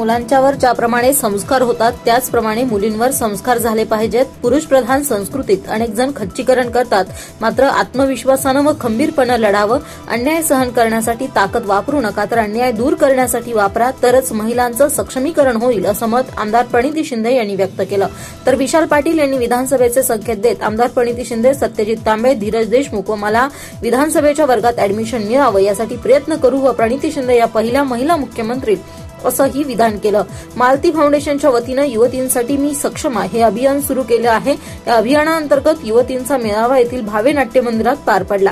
मुलांच्यावर ज्याप्रमाणे संस्कार होतात त्याचप्रमाणे मुलींवर संस्कार झाले पाहिजेत. पुरुष प्रधान संस्कृतीत अनेक जण खच्चीकरण करतात. मात्र आत्मविश्वासानं व खंबीरपणे लढावं अन्याय सहन करण्यासाठी ताकद वापरू नका तर अन्याय दूर करण्यासाठी वापरा तरच महिलांचं सक्षमीकरण होईल असं मत आमदार प्रणिती शिंदे यांनी व्यक्त केलं. तर विशाल पाटील यांनी विधानसभेचे संकेत देत आमदार प्रणिती शिंदे सत्यजित तांबे धीरज देशमुख व मला विधानसभेच्या वर्गात अॅडमिशन मिळावं यासाठी प्रयत्न करू व प्रणिती शिंदे या पहिल्या महिला मुख्यमंत्री असंही विधान केलं. मालती फाउंडेशनच्या वतीनं युवतींसाठी मी सक्षम आहे. हे अभियान सुरू केलं आहे. या अभियानाअंतर्गत युवतींचा मेळावा येथील भावे नाट्य मंदिरात पार पडला.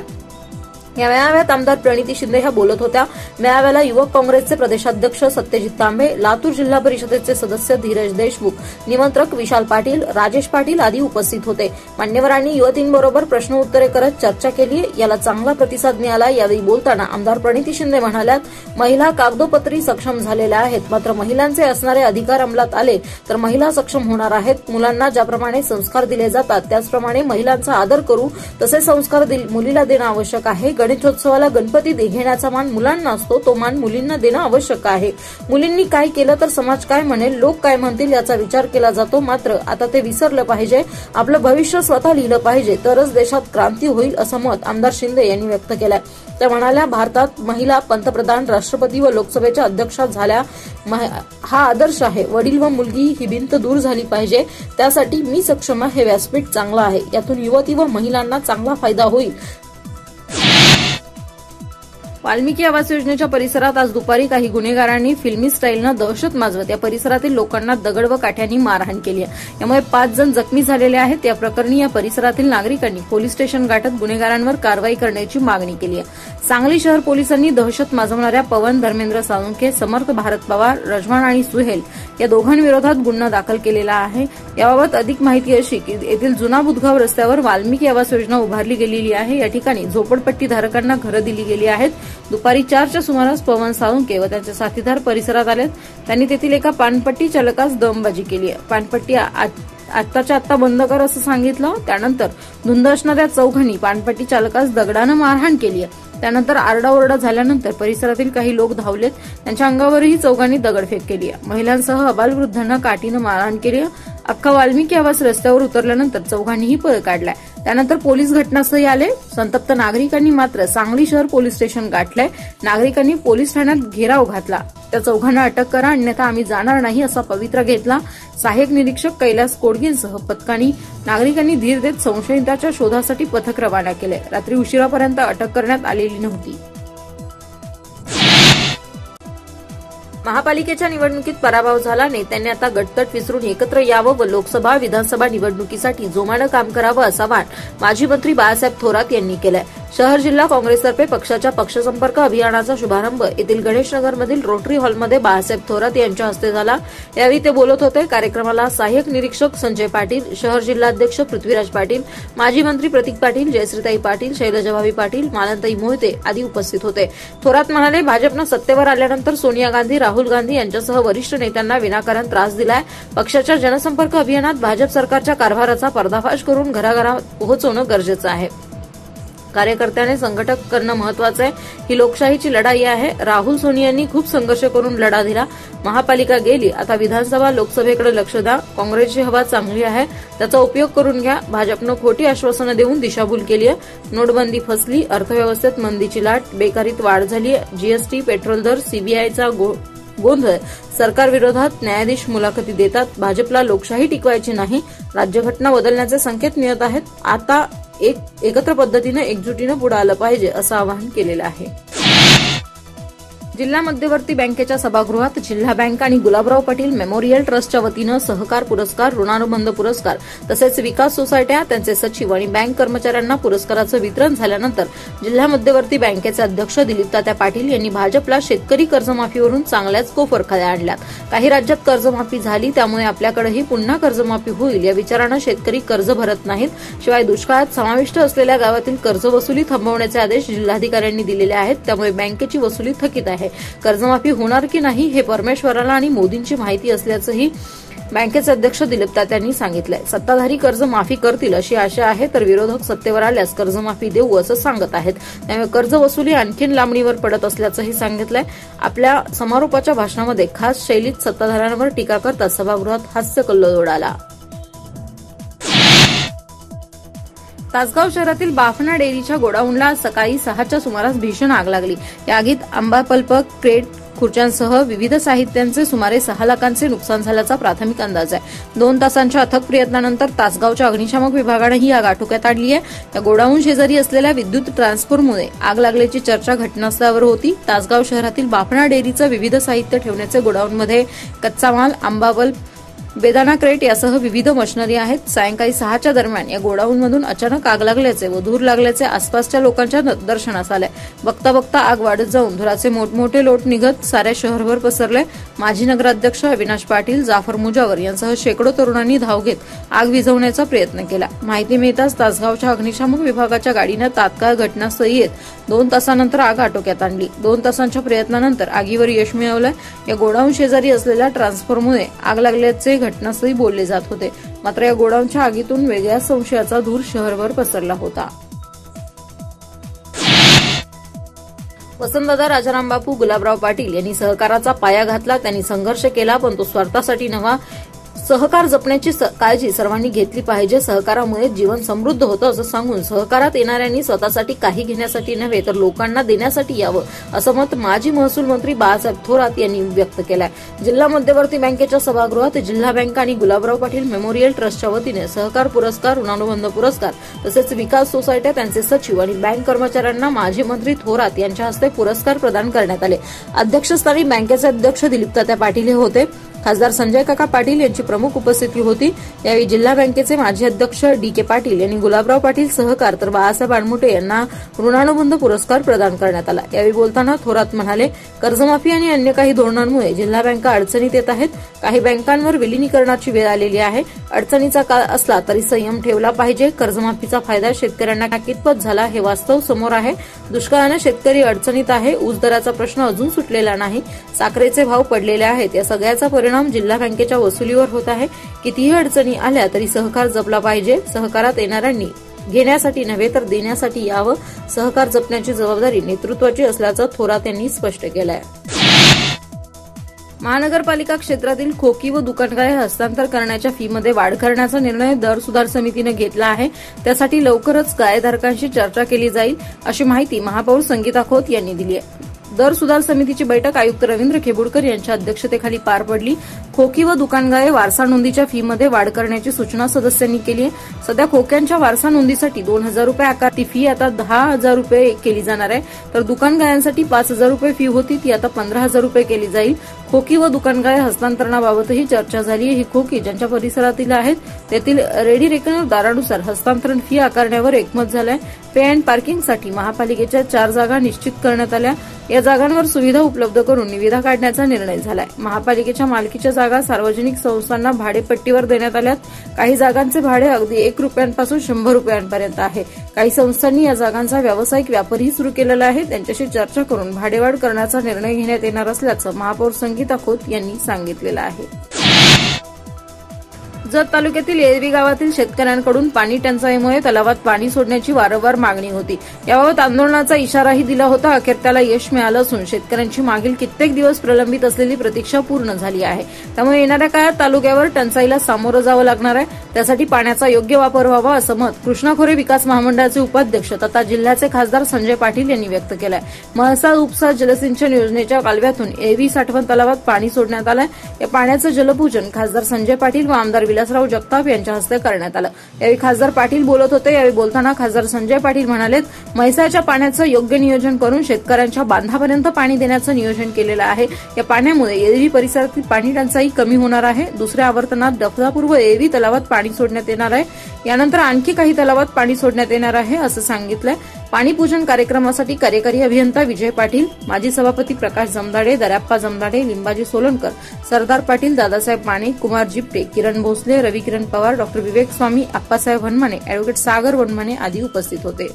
या मेळाव्यात आमदार प्रणिती शिंदे ह्या बोलत होत्या. मेळाव्याला युवक काँग्रेसचे प्रदेशाध्यक्ष सत्यजित तांबे लातूर जिल्हा परिषदेचे सदस्य धीरज देशमुख निमंत्रक विशाल पाटील राजेश पाटील आदी उपस्थित होते. मान्यवरांनी युवतींबरोबर प्रश्न उत्तरे करत चर्चा केली. याला चांगला प्रतिसाद मिळाला यावेळी बोलताना आमदार प्रणिती शिंदे म्हणाल्यात महिला कागदोपत्री सक्षम झालेल्या आहेत. मात्र महिलांचे असणारे अधिकार अंमलात आले तर महिला सक्षम होणार आहेत. मुलांना ज्याप्रमाणे संस्कार दिले जातात त्याचप्रमाणे महिलांचा आदर करू तसे संस्कार मुलीला देणं आवश्यक आहे. गणेशोत्सवाला गणपती घेण्याचा मान मुलांना असतो तो मान मुलींना देणं आवश्यक आहे. मुलींनी काय केलं तर समाज काय म्हणेल लोक काय म्हणतील याचा विचार केला जातो. मात्र आता ते विसरलं पाहिजे आपलं भविष्य स्वतः लिहिलं पाहिजे तरच देशात क्रांती होईल असं मत आमदार शिंदे यांनी व्यक्त केलंय. त्या म्हणाल्या भारतात महिला पंतप्रधान राष्ट्रपती व लोकसभेच्या अध्यक्षा झाल्या. हा आदर्श आहे. वडील व मुलगी ही भिंत दूर झाली पाहिजे. त्यासाठी मी सक्षम आहे. हे व्यासपीठ चांगलं आहे. यातून युवती व महिलांना चांगला फायदा होईल. वाल्मिकी आवास योजनेच्या परिसरात आज दुपारी काही गुन्हेगारांनी फिल्मी स्टाईलनं दहशत माजवत या परिसरातील लोकांना दगड व काठ्यांनी मारहाण केली आहे. यामुळे पाच जण जखमी झालेले आहेत. या प्रकरणी या परिसरातील नागरिकांनी पोलीस स्टेशन गाठत गुन्हेगारांवर कारवाई करण्याची मागणी केली आहे. सांगली शहर पोलिसांनी दहशत माजवणाऱ्या पवन धर्मेंद्र साळुंखे समर्थ भारत पवार रजवान आणि सुहेल या दोघांविरोधात गुन्हा दाखल केलेला आहे. याबाबत अधिक माहिती अशी की येथील जुना बुधगाव रस्त्यावर वाल्मिकी आवास योजना उभारली गेलेली आहे. या ठिकाणी झोपडपट्टी धारकांना घरं दिली गेली आहेत. दुपारी चारच्या सुमारास पवन साळुंके व त्यांचे साथीदार परिसरात आले त्यांनी तेथील एका पानपट्टी चालकास दमबाजी केली आहे पानपट्टी आत्ताच्या आत्ता बंद कर असं सांगितलं. त्यानंतर धुंद असणाऱ्या चौघांनी पानपट्टी चालकास दगडानं मारहाण केली त्यानंतर आरडाओरडा झाल्यानंतर परिसरातील काही लोक धावलेत. त्यांच्या अंगावरही चौघांनी दगडफेक केली महिलांसह अबालवृद्धांना काठीनं मारहाण केली अख्खा वाल्मिकी आवास रस्त्यावर उतरल्यानंतर चौघांनीही पळ काढलाय. त्यानंतर पोलीस घटनास्थळी आले. संतप्त नागरिकांनी मात्र सांगली शहर पोलीस स्टेशन गाठलंय. नागरिकांनी पोलीस ठाण्यात घेराव घातला. त्या चौघांना अटक करा अन्यथा आम्ही जाणार नाही असा पवित्रा घेतला. सहाय्यक निरीक्षक कैलास कोडगींसह पथकांनी नागरिकांनी धीर देत संशयिताच्या शोधासाठी पथक रवाना केले रात्री उशिरापर्यंत अटक करण्यात आलेली नव्हती. महापालिकेच्या निवडणुकीत पराभव झाला. नेत्यांनी आता गटतट विसरून एकत्र यावं व लोकसभा विधानसभा निवडणुकीसाठी जोमानं काम करावं असं आवाहन माजी मंत्री बाळासाहेब थोरात यांनी केलंय. शहर जिल्हा काँग्रेसतर्फे पक्षाच्या पक्षसंपर्क अभियानाचा शुभारंभ. येथील गणेशनगरमधील रोटरी हॉलमध्ये बाळासाहेब थोरात यांच्या हस्ते झाला. यावेळी ते बोलत होते. कार्यक्रमाला सहाय्यक निरीक्षक संजय पाटील शहर जिल्हाध्यक्ष पृथ्वीराज पाटील माजी मंत्री प्रतीक पाटील जयश्रीताई पाटील शैलजाभावी पाटील मालनताई मोहिते आदी उपस्थित होते. थोरात म्हणाले भाजपनं सत्तेवर आल्यानंतर सोनिया गांधी राहुल गांधी यांच्यासह वरिष्ठ नेत्यांना विनाकारण त्रास दिलाय. पक्षाच्या जनसंपर्क अभियानात भाजप सरकारच्या कारभाराचा पर्दाफाश करून घराघरात पोहोचवणं गरजेचं आहे. कार्यकर्त्याने संघटक करणं महत्वाचं आहे. ही लोकशाहीची लढाई आहे. राहुल सोनी यांनी खूप संघर्ष करून लढा दिला. महापालिका गेली. आता विधानसभा लोकसभेकडे लक्ष द्या. काँग्रेसची हवा चांगली आहे. त्याचा उपयोग करून घ्या. भाजपनं खोटी आश्वासनं देऊन दिशाभूल केली आहे. नोटबंदी फसली. अर्थव्यवस्थेत मंदीची लाट. बेकारीत वाढ झाली जीएसटी पेट्रोल दर सीबीआयचा गोंधळ सरकारविरोधात न्यायाधीश मुलाखती देतात. भाजपला लोकशाही टिकवायची नाही. राज्यघटना बदलण्याचे संकेत मिळत आहेत. आता एक एकत्र पद्धतीनं एकजुटीनं पुढे आलं पाहिजे असं आवाहन केलेलं आहे. जिल्हा मध्यवर्ती बँकेच्या सभागृहात जिल्हा बँक आणि गुलाबराव पाटील मेमोरियल ट्रस्टच्या वतीनं सहकार पुरस्कार ऋणानुबंध पुरस्कार तसेच विकास सोसायट्या त्यांचे सचिव आणि बँक कर्मचाऱ्यांना पुरस्काराचं वितरण झाल्यानंतर जिल्हा मध्यवर्ती बँकेचे अध्यक्ष दिलीप तात्या पाटील यांनी भाजपला शेतकरी कर्जमाफीवरून चांगल्याच कोफरखाल्या आणल्यात. काही राज्यात कर्जमाफी झाली त्यामुळे आपल्याकडेही पुन्हा कर्जमाफी होईल या विचारानं शेतकरी कर्ज भरत नाहीत. शिवाय दुष्काळात समाविष्ट असलेल्या गावातील कर्ज वसुली थांबवण्याचे आदेश जिल्हाधिकाऱ्यांनी दिलेले आहेत त्यामुळे बँकेची वसुली थकीत आहे. कर्जमाफी होणार की नाही हे परमेश्वराला आणि मोदींची माहिती असल्याचंही बँकेचे अध्यक्ष दिलीप तात्यांनी यांनी सांगितलंय. सत्ताधारी कर्ज माफी करतील अशी आशा आहे तर विरोधक सत्तेवर आल्यास कर्जमाफी देऊ असं सांगत आहेत. त्यामुळे कर्ज वसुली आणखीन लांबणीवर पडत असल्याचंही सांगितलंय. आपल्या समारोपाच्या भाषणामध्ये खास शैलीत सत्ताधाऱ्यांवर टीका करता सभागृहात हास्य कल्लोळ उडाला. तासगाव शहरातील बाफना डेअरीच्या गोडाऊनला सकाळी सहाच्या सुमारास भीषण आग लागली. या आगीत आंबा पल्प क्रेट खुर्च्यांसह विविध साहित्यांचे सुमारे सहा लाखांचे नुकसान झाल्याचा प्राथमिक अंदाज आहे. दोन तासांच्या अथक प्रयत्नानंतर तासगावच्या अग्निशामक विभागानं ही आग आटोक्यात आणली आहे. या गोडाऊन शेजारी असलेल्या विद्युत ट्रान्सफॉर्मरमुळे आग लागल्याची चर्चा घटनास्थळावर होती. तासगाव शहरातील बाफणा डेअरीचं विविध साहित्य ठेवण्याचे गोडाऊनमध्ये कच्चा माल आंबावल्प बेदाना क्रेट यासह विविध मशिनरी आहेत. सायंकाळी सहाच्या दरम्यान या गोडाऊनमधून अचानक आग लागल्याचे व धूर लागल्याचे आसपासच्या लोकांच्या दर्शनास आले. बघता बघता आग वाढत जाऊन धुराचे मोठमोठे लोट निघत साऱ्या शहरभर पसरले. माजी नगराध्यक्ष अविनाश पाटील जाफर मुजावर यांसह शेकडो तरुणांनी धाव घेत आग विझवण्याचा प्रयत्न केला. माहिती मिळताच तासगावच्या अग्निशामक विभागाच्या गाडीनं तात्काळ घटनास्थळी येत दोन तासानंतर आग आटोक्यात आणली. दोन तासांच्या प्रयत्नानंतर आगीवर यश मिळवलं या गोडाऊन शेजारी असलेल्या ट्रान्सफॉर्मरमुळे आग लागल्याचे घटनास्थळी बोलले जात होते. मात्र या गोडाऊनच्या आगीतून वेगळ्या संशयाचा धूर शहरभर पसरला होता. वसंतदादा राजाराम बापू गुलाबराव पाटील यांनी सहकाराचा पाया घातला. त्यांनी संघर्ष केला पण तो स्वार्थासाठी नव्हा. सहकार जपण्याची काळजी सर्वांनी घेतली पाहिजे. सहकारामुळे जीवन समृद्ध होतं असं सांगून सहकारात येणाऱ्यांनी स्वतःसाठी काही घेण्यासाठी नव्हे तर लोकांना देण्यासाठी यावं असं मत माजी महसूल मंत्री बाळासाहेब थोरात यांनी व्यक्त केलंय. जिल्हा मध्यवर्ती बँकेच्या सभागृहात जिल्हा बँक आणि गुलाबराव पाटील मेमोरियल ट्रस्टच्या वतीने सहकार पुरस्कार ऋणानुबंध पुरस्कार तसेच विकास सोसायट्या त्यांचे सचिव आणि बँक कर्मचाऱ्यांना माजी मंत्री थोरात यांच्या हस्ते पुरस्कार प्रदान करण्यात आले. अध्यक्षस्थानी बँकेचे अध्यक्ष दिलीप तात्या पाटील हे होते. खासदार संजय काका पाटील यांची प्रमुख उपस्थिती होती. यावेळी जिल्हा बँकेचे माजी अध्यक्ष डी के पाटील यांनी गुलाबराव पाटील सहकार तर बाळासाहेब आडमुटे यांना ऋणानुबंध पुरस्कार प्रदान करण्यात आला. यावेळी बोलताना थोरात म्हणाले कर्जमाफी आणि अन्य काही धोरणांमुळे जिल्हा बँका अडचणीत येत आहेत. काही बँकांवर विलिनीकरणाची वेळ आलेली आहे. अडचणीचा काळ असला तरी संयम ठेवला पाहिजे. कर्जमाफीचा फायदा शेतकऱ्यांना कितपत झाला हे वास्तव समोर आहे. दुष्काळानं शेतकरी अडचणीत आहे. ऊस दराचा प्रश्न अजून सुटलेला नाही. साखरेचे भाव पडलेले आहेत. या सगळ्याचा परिणाम जिल्हा बँकेच्या वसुलीवर होत आहे. कितीही अडचणी आल्या तरी सहकार जपला पाहिजे. सहकारात येणाऱ्यांनी घेण्यासाठी नव्हे तर देण्यासाठी यावं. सहकार जपण्याची जबाबदारी नेतृत्वाची असल्याचं थोरात यांनी स्पष्ट केलं आहे महानगरपालिका क्षेत्रातील खोकी व दुकानगाळे हस्तांतर करण्याच्या फीमध्ये वाढ करण्याचा निर्णय दर सुधार समितीनं घेतला आहे. त्यासाठी लवकरच गायधारकांशी चर्चा केली जाईल अशी माहिती महापौर संगीता खोत यांनी दिली आहे. दर सुधार समितीची बैठक आयुक्त रवींद्र खेबुडकर यांच्या अध्यक्षतेखाली पार पडली. खोकी व दुकानगाळे वारसा नोंदीच्या फीमध्ये वाढ करण्याची सूचना सदस्यांनी केली आहे. सध्या खोक्यांच्या वारसा नोंदीसाठी दोन हजार रुपये आकार ती फी आता दहा हजार रुपये केली जाणार आहे. तर दुकानगाळ्यांसाठी पाच हजार रुपये फी होती ती आता पंधरा हजार रुपये केली जाईल. खोकी व दुकानगाळे हस्तांतरणाबाबतही चर्चा झाली ही खोकी ज्यांच्या परिसरातील आहेत तेथील रेडी रेकनर दारानुसार हस्तांतरण फी आकारण्यावर एकमत झालंय. पे अँड पार्किंगसाठी महापालिकेच्या चार जागा निश्चित करण्यात आल्या. या जागांवर सुविधा उपलब्ध करून निविदा काढण्याचा निर्णय झालाय. महापालिकेच्या मालकीच्या जागा सार्वजनिक संस्थांना भाडेपट्टीवर देण्यात आल्यात. काही जागांचे भाडे अगदी एक रुपयांपासून शंभर रुपयांपर्यंत आहे. काही संस्थांनी या जागांचा व्यावसायिक व्यापारही सुरू केलेला आहे. त्यांच्याशी चर्चा करून भाडेवाढ करण्याचा निर्णय घेण्यात येणार असल्याचं महापौर संगीता खोत यांनी सांगितलेलं आहे. जत तालुक्यातील येरवी गावातील शेतकऱ्यांकडून पाणी टंचाईमुळे तलावात पाणी सोडण्याची वारंवार मागणी होती. याबाबत आंदोलनाचा इशाराही दिला होता. अखेर त्याला यश मिळालं असून शेतकऱ्यांची मागील कित्येक दिवस प्रलंबित असलेली प्रतीक्षा पूर्ण झाली आहे. त्यामुळे येणाऱ्या काळात तालुक्यावर टंचाईला सामोरं जावं लागणार आहे. त्यासाठी पाण्याचा योग्य वापर व्हावा असं मत कृष्णाखोरे विकास महामंडळाचे उपाध्यक्ष तथा जिल्ह्याचे खासदार संजय पाटील यांनी व्यक्त केलंय. महसा उपसा जलसिंचन योजनेच्या कालव्यातून एव्ही साठवण तलावात पाणी सोडण्यात आलंय. या पाण्याचं जलपूजन खासदार संजय पाटील व आमदार विलासराव जगताप यांच्या हस्ते करण्यात आलं. यावेळी खासदार पाटील बोलत होते. यावेळी बोलताना खासदार संजय पाटील म्हणाले म्हैसाच्या पाण्याचं योग्य नियोजन करून शेतकऱ्यांच्या बांधापर्यंत पाणी देण्याचं नियोजन केलेलं आहे. या पाण्यामुळे येरवी परिसरातील पाणी टंचाई कमी होणार आहे. दुसऱ्या आवर्तनात दफदापूर्व येरवी तलावात पाणी सोडण्यात येणार आहे. यानंतर आणखी काही तलावात पाणी सोडण्यात येणार आहे असं सांगितलंय. पाणीपूजन कार्यक्रमासाठी कार्यकारी अभियंता विजय पाटील माजी सभापती प्रकाश जमदाडे दर्याप्पा जमदाडे लिंबाजी सोलनकर सरदार पाटील दादासाहेब माने कुमार जिप्टे किरण भोसले रवी किरण पवार डॉक्टर विवेक स्वामी आप्पासाहेब वनमाने अॅडव्होकेट सागर वनमाने आदी उपस्थित होते.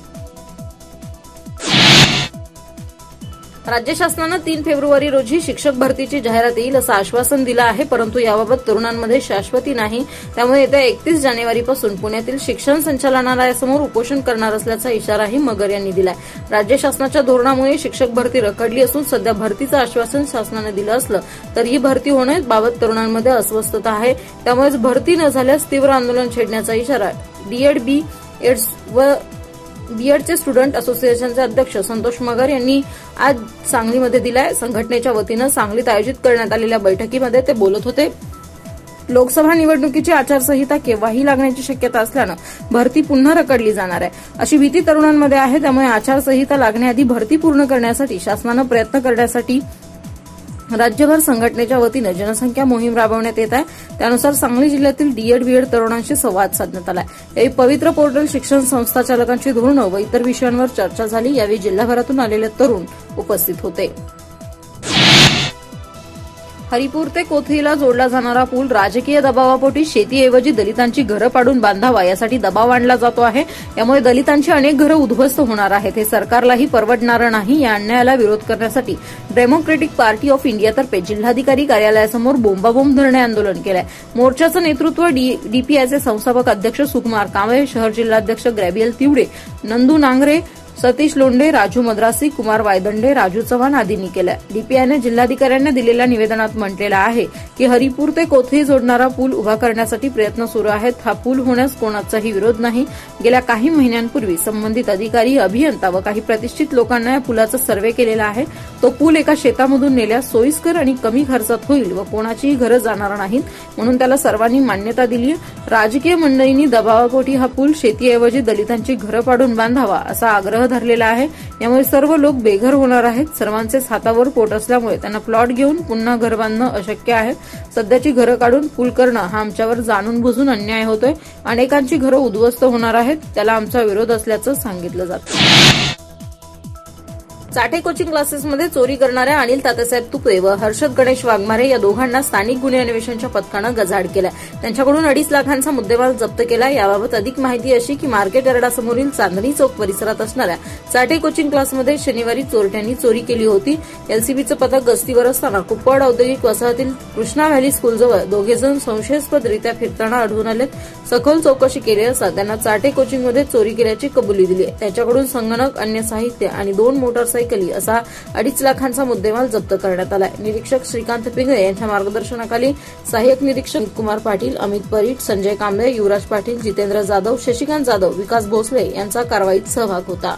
राज्य शासनानं तीन फेब्रुवारी रोजी शिक्षक भरतीची जाहिरात येईल असं आश्वासन दिलं आहे परंतु याबाबत तरुणांमध्ये शाश्वती नाही. त्यामुळे येत्या एकतीस जानेवारीपासून पुण्यातील शिक्षण संचालनालयासमोर उपोषण करणार असल्याचा इशाराही मगर यांनी दिलाय. राज्य शासनाच्या धोरणामुळे शिक्षक भरती रखडली असून सध्या भरतीचं आश्वासन शासनानं दिलं असलं तर ही भरती होण्याबाबत तरुणांमध्ये अस्वस्थता आहे. त्यामुळेच भरती न झाल्यास तीव्र आंदोलन छेडण्याचा इशारा डीएड बी एड्स व बीएडचे स्टुडंट असोसिएशनचे अध्यक्ष संतोष मगर यांनी आज सांगलीमध्ये दिलाय. संघटनेच्या वतीनं सांगलीत आयोजित करण्यात आलेल्या बैठकीमध्ये ते बोलत होते. लोकसभा निवडणुकीची आचारसंहिता केव्हाही लागण्याची शक्यता असल्यानं भरती पुन्हा रकडली जाणार आहे. अशी भीती तरुणांमध्ये आहे त्यामुळे आचारसंहिता लागण्याआधी भरती पूर्ण करण्यासाठी शासनानं प्रयत्न करण्यासाठी राज्यभर संघटनेच्या वतीनं जनसंख्या मोहीम राबवण्यात येत आहे. त्यानुसार सांगली जिल्ह्यातील डीएड बीएड तरुणांशी संवाद साधण्यात आला यावेळी पवित्र पोर्टल शिक्षण संस्था चालकांची धोरणं व इतर विषयांवर चर्चा झाली. यावेळी जिल्हाभरातून आलेले तरुण उपस्थित होते. हरिपूर ते कोथळीला जोडला जाणारा पूल राजकीय दबावापोटी शेतीऐवजी दलितांची घरं पाडून बांधावा यासाठी दबाव आणला जातो आहे. यामुळे दलितांची अनेक घरं उद्ध्वस्त होणार आहेत. हे सरकारलाही परवडणारं नाही. या अन्यायाला विरोध करण्यासाठी डेमोक्रेटिक पार्टी ऑफ इंडियातर्फे जिल्हाधिकारी कार्यालयासमोर बोंबाबोंब धरणे आंदोलन केलंय. मोर्चाचं नेतृत्व डीपीआयचे संस्थापक अध्यक्ष सुकुमार कांबळे शहर जिल्हाध्यक्ष ग्रॅबियल तिवडे नंदू नांगरे सतीश लोंढे राजू मद्रासी कुमार वायदंडे राजू चव्हाण आदींनी केलं डीपीआयने जिल्हाधिकाऱ्यांना दिलेल्या निवेदनात म्हटलेलं आहे की हरिपूर ते कोथळी जोडणारा पूल उभा करण्यासाठी प्रयत्न सुरू आहेत. हा पूल होण्यास कोणाचाही विरोध नाही. गेल्या काही महिन्यांपूर्वी संबंधित अधिकारी अभियंता व काही प्रतिष्ठित लोकांना या पुलाचा सर्वे केलेला आहे. तो पूल एका शेतामधून नेल्यास सोयीस्कर आणि कमी खर्चात होईल व कोणाचीही घरं जाणार नाहीत म्हणून त्याला सर्वांनी मान्यता दिली राजकीय मंडळींनी दबावापोटी हा पूल शेतीऐवजी दलितांची घरं पाडून बांधावा असा आग्रह धरलेला आहे. यामुळे सर्व लोक बेघर होणार आहेत. सर्वांचेच हातावर पोट असल्यामुळे त्यांना प्लॉट घेऊन पुन्हा घर बांधणं अशक्य आहे. सध्याची घरं काढून पूल करणं हा आमच्यावर जाणून बुजून अन्याय होतोय. अनेकांची घरं उद्ध्वस्त होणार आहेत. त्याला आमचा विरोध असल्याचं सांगितलं जातं. चाटे कोचिंग क्लासेसमध्ये चोरी करणाऱ्या अनिल तात्यासाहेब तुपे व हर्षद गणेश वाघमारे या दोघांना स्थानिक गुन्हे अन्वेषणच्या पथकानं गजाड केला त्यांच्याकडून अडीच लाखांचा मुद्देमाल जप्त केला. याबाबत अधिक माहिती अशी की मार्केट यार्डासमोरील चांदणी चौक परिसरात असणाऱ्या चाटे कोचिंग क्लासमध्ये शनिवारी चोरट्यांनी चोरी केली होती. एलसीबीचं पथक गस्तीवर असताना कुप्पड औद्योगिक वसाहतील कृष्णा व्हॅली स्कूलजवळ दोघेजण संशयास्पदरित्या फिरताना आढळून आलेत. सखोल चौकशी केली असता त्यांना चाटे कोचिंगमध्ये चोरी केल्याची कबुली दिली त्याच्याकडून संगणक अन्य साहित्य आणि दोन मोटरसायकली असा अडीच लाखांचा मुद्देमाल जप्त करण्यात आला निरीक्षक श्रीकांत पिंगळे यांच्या मार्गदर्शनाखाली सहाय्यक निरीक्षक कुमार पाटील पाटील अमित परीट संजय कांबळे युवराज पाटील जितेंद्र जाधव शशिकांत जाधव विकास भोसले यांचा कारवाईत सहभाग होता.